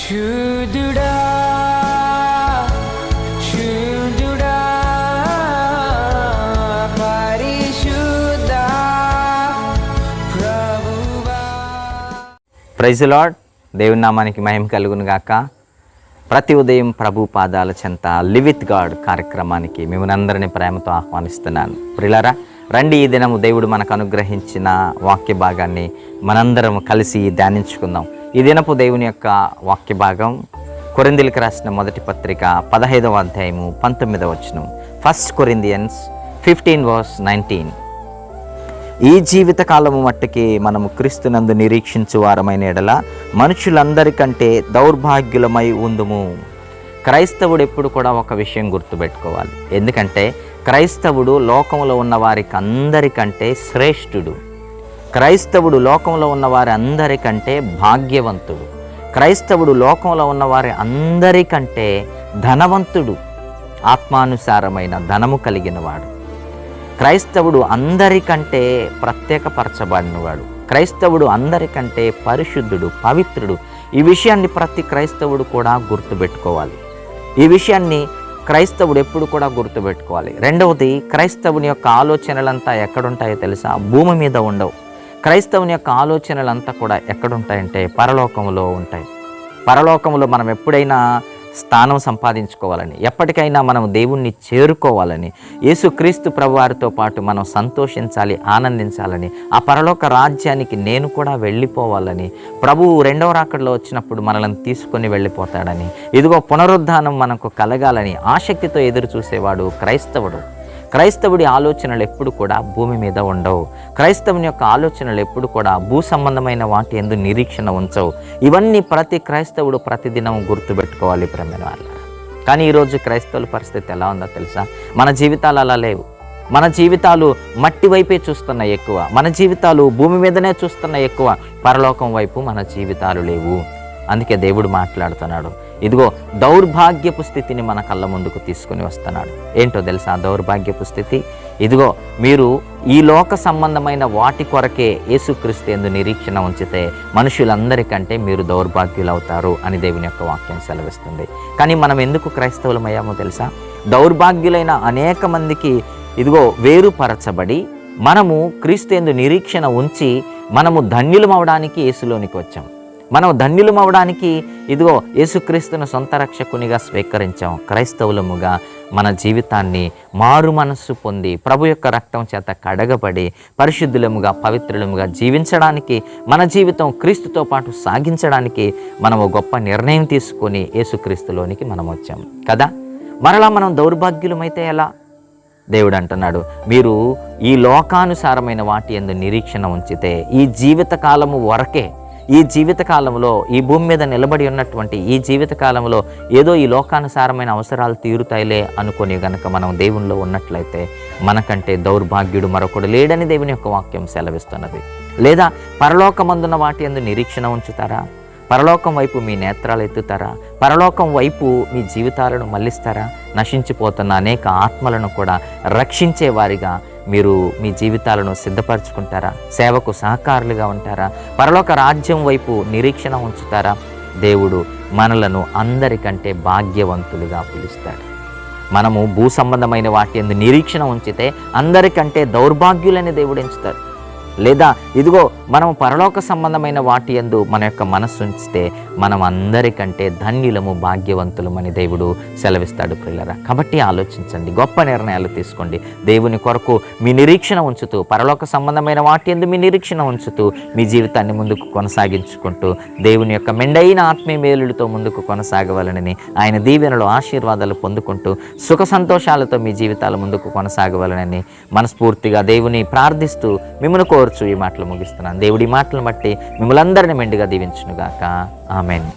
శుద్ధుడా శుద్ధుడా పరిశుద్ధ ప్రభువా. Praise lord దేవుని నామానికి మహిమ కలుగును గాక. ప్రతి ఉదయం ప్రభు పాదాల చెంత లివిత్ గాడ్ కార్యక్రమానికి మిమ్మల్ని ప్రేమతో ఆహ్వానిస్తున్నాను. ప్రిలరా రండి ఈ దినము దేవుడు మనకు అనుగ్రహించిన వాక్య భాగాన్ని మనందరం కలిసి ధ్యానించుకుందాం. ఈ దినపు దేవుని యొక్క వాక్య భాగం కొరిందిలకు రాసిన మొదటి పత్రిక పదహైదవ అధ్యాయము పంతొమ్మిదవ వచనం. First Corinthians fifteen verse nineteen ఈ జీవిత కాలము మట్టుకి మనము క్రీస్తునందు నిరీక్షించు వారమైన ఎడల మనుషులందరికంటే దౌర్భాగ్యులమై ఉందుము. క్రైస్తవుడు ఎప్పుడు కూడా ఒక విషయం గుర్తుపెట్టుకోవాలి. ఎందుకంటే క్రైస్తవుడు లోకంలో ఉన్న వారికి అందరికంటే శ్రేష్ఠుడు. క్రైస్తవుడు లోకంలో ఉన్న వారి అందరికంటే భాగ్యవంతుడు. క్రైస్తవుడు లోకంలో ఉన్న వారి అందరికంటే ధనవంతుడు ఆత్మానుసారమైన ధనము కలిగినవాడు. క్రైస్తవుడు అందరికంటే ప్రత్యేకపరచబడినవాడు. క్రైస్తవుడు అందరికంటే పరిశుద్ధుడు పవిత్రుడు. ఈ విషయాన్ని ప్రతి క్రైస్తవుడు కూడా గుర్తుపెట్టుకోవాలి. ఈ విషయాన్ని క్రైస్తవుడు ఎప్పుడు కూడా గుర్తుపెట్టుకోవాలి. రెండవది క్రైస్తవుని యొక్క ఆలోచనలంతా ఎక్కడుంటాయో తెలుసా? భూమి మీద ఉండవు. క్రైస్తవుని యొక్క ఆలోచనలంతా కూడా ఎక్కడుంటాయంటే పరలోకంలో ఉంటాయి. పరలోకంలో మనం ఎప్పుడైనా స్థానం సంపాదించుకోవాలని ఎప్పటికైనా మనం దేవుణ్ణి చేరుకోవాలని యేసుక్రీస్తు ప్రభువారితో పాటు మనం సంతోషించాలి ఆనందించాలని ఆ పరలోక రాజ్యానికి నేను కూడా వెళ్ళిపోవాలని ప్రభువు రెండవ రాకడలో వచ్చినప్పుడు మనల్ని తీసుకొని వెళ్ళిపోతాడని ఇదిగో పునరుద్ధానం మనకు కలగాలని ఆసక్తితో ఎదురు చూసేవాడు క్రైస్తవుడు. క్రైస్తవుడి ఆలోచనలు ఎప్పుడు కూడా భూమి మీద ఉండవు. క్రైస్తవుని యొక్క ఆలోచనలు ఎప్పుడు కూడా భూ సంబంధమైన వాటి ఎందు నిరీక్షణ ఉంచవు. ఇవన్నీ ప్రతి క్రైస్తవుడు ప్రతిదినం గుర్తుపెట్టుకోవాలి ప్రేమైన వాళ్ళ కానీ ఈరోజు క్రైస్తవుల పరిస్థితి ఎలా ఉందో తెలుసా? మన జీవితాలు అలా లేవు. మన జీవితాలు మట్టి వైపే చూస్తున్న ఎక్కువ. మన జీవితాలు భూమి మీదనే చూస్తున్న ఎక్కువ. పరలోకం వైపు మన జీవితాలు లేవు. అందుకే దేవుడు మాట్లాడుతున్నాడు. ఇదిగో దౌర్భాగ్యపు స్థితిని మన కళ్ళ ముందుకు తీసుకుని వస్తున్నాడు. ఏంటో తెలుసా దౌర్భాగ్యపు స్థితి? ఇదిగో మీరు ఈ లోక సంబంధమైన వాటి కొరకే యేసుక్రీస్తు ఎందు నిరీక్షణ ఉంచితే మనుషులందరికంటే మీరు దౌర్భాగ్యులవుతారు అని దేవుని యొక్క వాక్యం సెలవిస్తుంది. కానీ మనం ఎందుకు క్రైస్తవులమయ్యామో తెలుసా? దౌర్భాగ్యులైన అనేక మందికి ఇదిగో వేరుపరచబడి మనము క్రీస్తు ఎందు నిరీక్షణ ఉంచి మనము ధన్యులమవడానికి యేసులోనికి వచ్చాం. మనం ధన్యులం అవడానికి ఇదిగో యేసుక్రీస్తును సొంత రక్షకునిగా స్వీకరించాం. క్రైస్తవులముగా మన జీవితాన్ని మారు మనస్సు పొంది ప్రభు యొక్క రక్తం చేత కడగబడి పరిశుద్ధులముగా పవిత్రులముగా జీవించడానికి మన జీవితం క్రీస్తుతో పాటు సాగించడానికి మనం ఒక గొప్ప నిర్ణయం తీసుకొని యేసుక్రీస్తులోనికి మనం వచ్చాం కదా? మరలా మనం దౌర్భాగ్యులమైతే ఎలా? దేవుడు అంటున్నాడు మీరు ఈ లోకానుసారమైన వాటి ఎందు నిరీక్షణ ఉంచితే ఈ జీవిత కాలము వరకే ఈ జీవితకాలంలో ఈ భూమి మీద నిలబడి ఉన్నటువంటి ఈ జీవితకాలంలో ఏదో ఈ లోకానుసారమైన అవసరాలు తీరుతాయిలే అనుకుని గనక మనం దేవునిలో ఉన్నట్లయితే మనకంటే దౌర్భాగ్యుడు మరొకడు లేడని దేవుని యొక్క వాక్యం సెలవిస్తున్నది. లేదా పరలోకమందున్న వాటి అందు నిరీక్షణ ఉంచుతారా? పరలోకం వైపు మీ నేత్రాలు ఎత్తుతారా? పరలోకం వైపు మీ జీవితాలను మళ్ళిస్తారా? నశించిపోతున్న అనేక ఆత్మలను కూడా రక్షించే వారిగా మీరు మీ జీవితాలను సిద్ధపరచుకుంటారా? సేవకు సహకారులుగా ఉంటారా? పరలోక రాజ్యం వైపు నిరీక్షణ ఉంచుతారా? దేవుడు మనలను అందరికంటే భాగ్యవంతులుగా పిలుస్తాడు. మనము భూ సంబంధమైన వాటి ఎందు నిరీక్షణ ఉంచితే అందరికంటే దౌర్భాగ్యులని దేవుడు ఎంచుతాడు. లేదా ఇదిగో మనం పరలోక సంబంధమైన వాటి యందు మన యొక్క మనస్సు ఉంచితే మనం అందరికంటే ధన్యులము భాగ్యవంతులమని దేవుడు సెలవిస్తాడు పిల్లరా కాబట్టి ఆలోచించండి గొప్ప నిర్ణయాలు తీసుకోండి. దేవుని కొరకు మీ నిరీక్షణ ఉంచుతూ పరలోక సంబంధమైన వాటి యందు మీ నిరీక్షణ ఉంచుతూ మీ జీవితాన్ని ముందుకు కొనసాగించుకుంటూ దేవుని యొక్క మెండైన ఆత్మీయ మేలులతో ముందుకు కొనసాగవాలని ఆయన దీవెనలో ఆశీర్వాదాలు పొందుకుంటూ సుఖ సంతోషాలతో మీ జీవితాల ముందుకు కొనసాగవాలని మనస్ఫూర్తిగా దేవుని ప్రార్థిస్తూ మిమ్మల్ని కోరుచు ఈ మాటలు ముగిస్తున్నాను. దేవుడి మాటలను బట్టి మిమ్మల్ని అందరిని మెండుగా దీవించునుగాక. ఆమెన్.